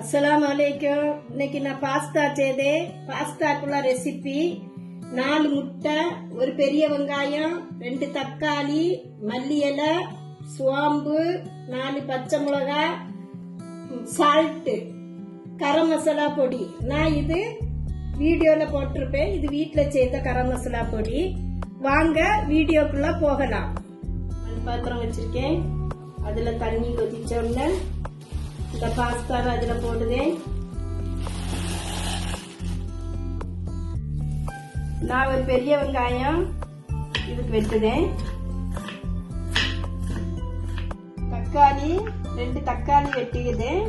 அஸ்லாம் அலைக்கும் இன்னைக்கு நான் பாஸ்தா செய்தேன் பாஸ்தாக்குள்ள ரெசிபி நாலு முட்டை ஒரு பெரிய வெங்காயம் ரெண்டு தக்காளி மல்லி இலை சோம்பு நாலு பச்சை மிளகாய் சால்ட்டு கரம் மசாலா பொடி. நான் இது வீடியோல போட்டிருப்பேன். இது வீட்டில் செய்த கரம் மசாலா பொடி. வாங்க வீடியோக்குள்ள போகலாம். பாத்திரம் வச்சிருக்கேன். அதுல தண்ணி கொதிச்ச இந்த பாஸ்தாவை அதுல போடுதேன் நான் ஒரு பெரிய வெங்காயம் இதுக்கு வெட்டுதேன் தக்காளி ரெண்டு தக்காளி வெட்டிக்குதேன்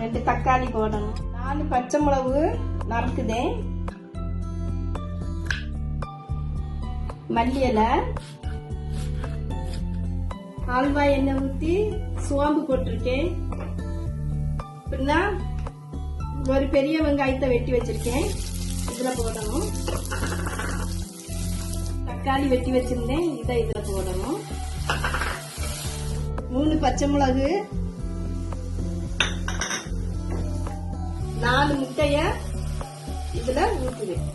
ரெண்டு தக்காளி போடணும். நாலு பச்சை மிளகு நறுக்குதேன் மல்லி இலை. ஆல்வாய் எண்ணெய் ஊற்றி சோம்பு போட்டிருக்கேன். அப்படின்னா ஒரு பெரிய வெங்காயத்தை வெட்டி வச்சிருக்கேன். இதில் போடணும். தக்காளி வெட்டி வச்சிருந்தேன். இதை இதில் போடணும். மூணு பச்சை மிளகு நாலு முட்டைய இதுல ஊற்றுவேன்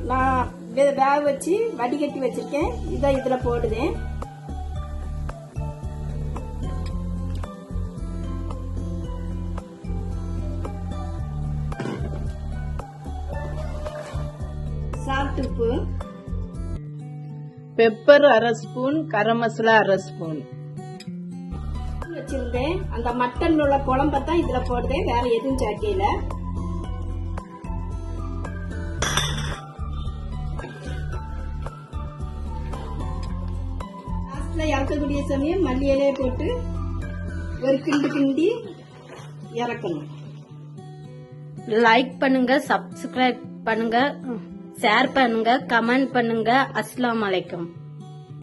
நான் வே- வேக வச்சு வடிகட்டி வச்சிருக்கேன். இதை இதுல போடுவேன். சால்ட் உப்பு பெப்பர் அரை ஸ்பூன் கரம் மசாலா அரை ஸ்பூன். வச்சிருந்தேன். அந்த மட்டன் உள்ள குழம்பத்தான் இதுல போடுதேன் வேற எதுவும் சேர்க்கையில லாஸ்ட்ல இறக்கக்கூடிய சமயம் மல்லி இலையை போட்டு ஒரு கிண்டு கிண்டி இறக்கணும். லைக் பண்ணுங்க சப்ஸ்கிரைப் பண்ணுங்க. ஷேர் பண்ணுங்க கமெண்ட் பண்ணுங்க. அஸ்லாம் வலைக்கம்